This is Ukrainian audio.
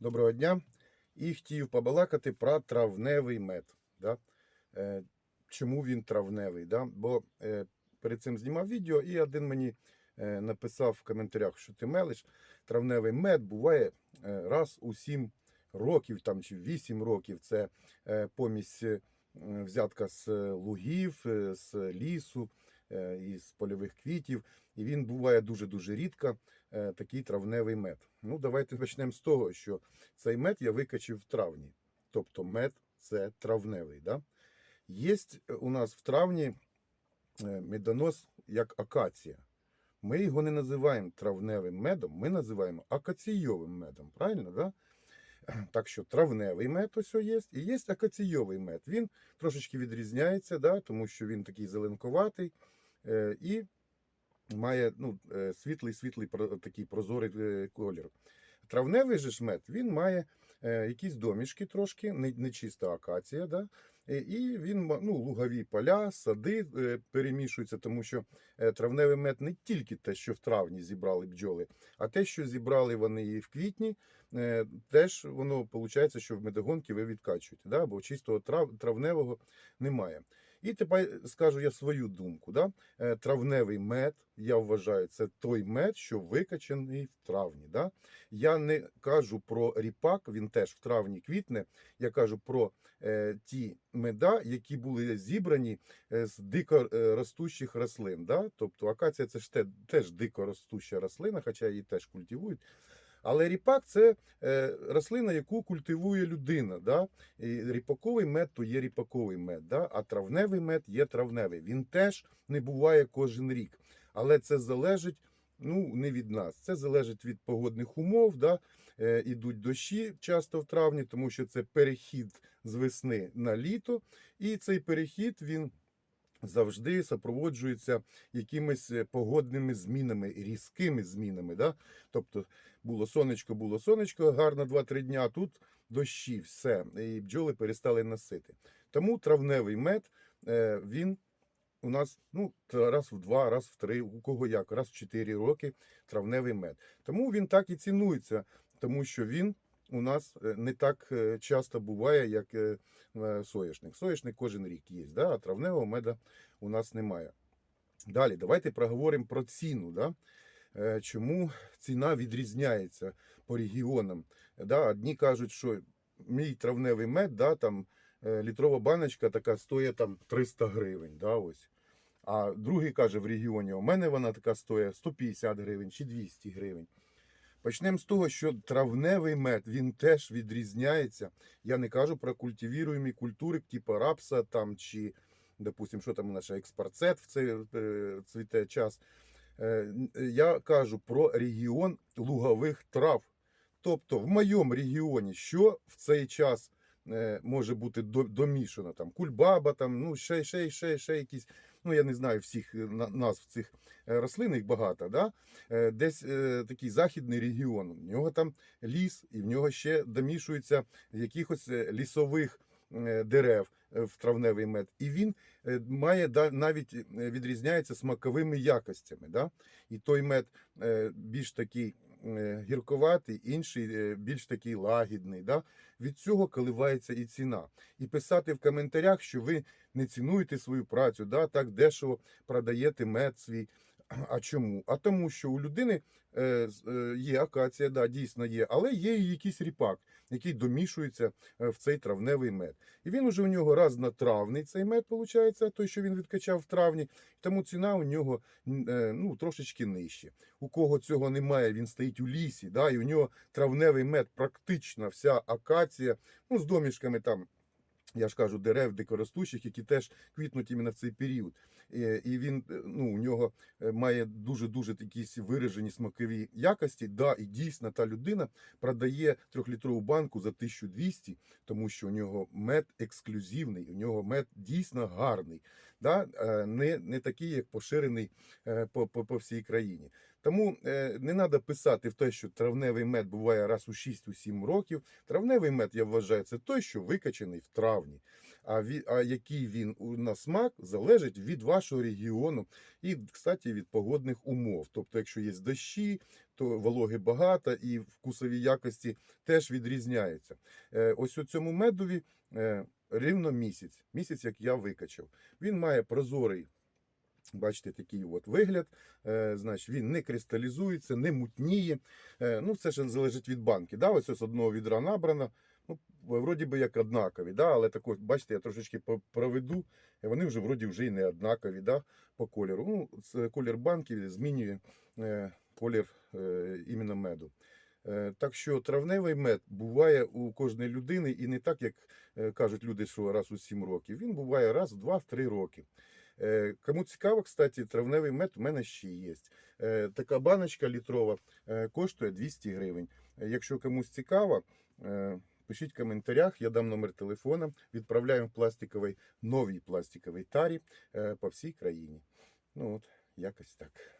Доброго дня. І хотів побалакати про травневий мед. Да? Е, чому він травневий? Да? Бо е, перед цим знімав відео, і один мені е, написав в коментарях, що ти мелиш. Травневий мед буває е, раз у 7 років там, чи 8 років. Це е, помість е, взятка з лугів, е, з лісу, е, із польових квітів. І він буває дуже-дуже рідко, е, такий травневий мед. Ну, давайте почнемо з того, що цей мед я викачив в травні. Тобто мед це травневий. Да? Є у нас в травні е, медонос як акація. Ми його не називаємо травневим медом, ми називаємо акаційовим медом. Правильно? Да? Так що травневий мед ось є, і є акаційовий мед. Він трошечки відрізняється, да, тому що він такий зеленковатий е, і має ну, е, світлий, світлий такий прозорий е, колір. Травневий же мед, він має е, якісь домішки трошки, не, чиста акація, да? І він ну, лугові поля, сади перемішуються, тому що травневий мед не тільки те, що в травні зібрали бджоли, а те, що зібрали вони і в квітні, теж воно виходить, що в медогонки ви відкачуєте, да? бо чистого трав, травневого немає. І тепер скажу я свою думку. Да? Е, Травневий мед, я вважаю, це той мед, що викачаний в травні. Да? Я не кажу про ріпак, він теж в травні квітне. Я кажу про е, ті меда, які були зібрані е, з дико е, ростущих рослин. Да? Тобто акація це ж теж дико ростуща рослина, хоча її теж культивують. Але ріпак це е, рослина, яку культивує людина. Да? І ріпаковий мед то є ріпаковий мед, да? а травневий мед є травневий. Він теж не буває кожен рік. Але це залежить ну, не від нас. Це залежить від погодних умов. Да? Е, ідуть дощі часто в травні, тому що це перехід з весни на літо. І цей перехід він. Завжди супроводжується якимись е, погодними змінами, різкими змінами. Да? Тобто було сонечко, було сонечко, гарно 2-3 дня, а тут дощі, все, і бджоли перестали носити. Тому травневий мед, е, він у нас ну, раз в два, раз в три, у кого як, раз в чотири роки травневий мед. Тому він так і цінується, тому що він у нас е, не так е, часто буває, як е, е, соняшник. Кожен рік є, да? а травневого меда у нас немає. Далі, давайте проговоримо про ціну. Да? Чому ціна відрізняється по регіонам? Да? Одні кажуть, що мій травневий мед, да, там, літрова баночка така стоїть там 300 гривень. Да, ось. А другий каже в регіоні, у мене вона така стоїть 150 гривень чи 200 гривень. Почнемо з того, що травневий мед він теж відрізняється. Я не кажу про культивіруємі культури, типу рапса там, чи, допустим, що там ще експорцет в цей е, цвіте час. Е, Я кажу про регіон лугових трав. Тобто в моєму регіоні, що в цей час е, може бути домішано, там кульбаба, там, ну, ще, ще, ще, ще якісь, ну я не знаю всіх е, назв цих е, рослин, їх багато. Да? Е, Десь такий західний регіон, в нього там ліс, і в нього ще домішується якихось лісових дерев в травневий мед. І він має навіть відрізняється смаковими якостями. Да? І той мед більш такий е, гірковатий, інший е, більш такий лагідний. Да? Від цього коливається і ціна. І писати в коментарях, що ви не цінуєте свою працю, да? так дешево продаєте мед свій. А чому? А тому, що у людини е, е, є акація, да, дійсно є, але є і якийсь ріпак, який домішується е, в цей травневий мед. І він уже у нього раз на травний цей мед, виходить, той, що він відкачав в травні, тому ціна у нього ну, трошечки нижче. У кого цього немає, він стоїть у лісі, да, і у нього травневий мед, практично вся акація, ну, з домішками там. Я ж кажу, дерев дикоростущих, які теж квітнуть іменно в цей період. І, він е, ну, у нього е, має дуже-дуже якісь виражені смакові якості. Да, і дійсно та людина продає трьохлітрову банку за 1200, тому що у нього мед ексклюзивний, у нього мед дійсно гарний. Да? е, Не, не такий, як поширений е, по, по, по всій країні. Тому е, не треба писати в те, що травневий мед буває раз у 6-7 років. Травневий мед, я вважаю, це той, що викачаний в травні. А, ві, а який він на смак залежить від вашого регіону і, кстати, від погодних умов. Тобто, якщо є дощі, то вологи багато і вкусові якості теж відрізняються. Ось у цьому медові рівно місяць. Місяць, як я викачав. Він має прозорий. Бачите, такий от вигляд. Е, значить, він не кристалізується, не мутніє. Е, ну, це ж залежить від банки. Да? Ось ось одного відра набрано. Ну, вроді би як однакові, да? але так бачите, я трошечки проведу, і вони вже вроді вже і не однакові да? по кольору. Ну, колір банки змінює е, колір іменно меду. Е, Так що травневий мед буває у кожної людини і не так, як е, кажуть люди, що раз у 7 років. Він буває раз в 2-3 роки. Е, Кому цікаво, кстати, травневий мед у мене ще є. Така баночка літрова коштує 200 гривень. Якщо комусь цікаво, пишіть в коментарях, я дам номер телефона, відправляємо в пластиковій, новій пластиковій тарі по всій країні. Ну от, якось так.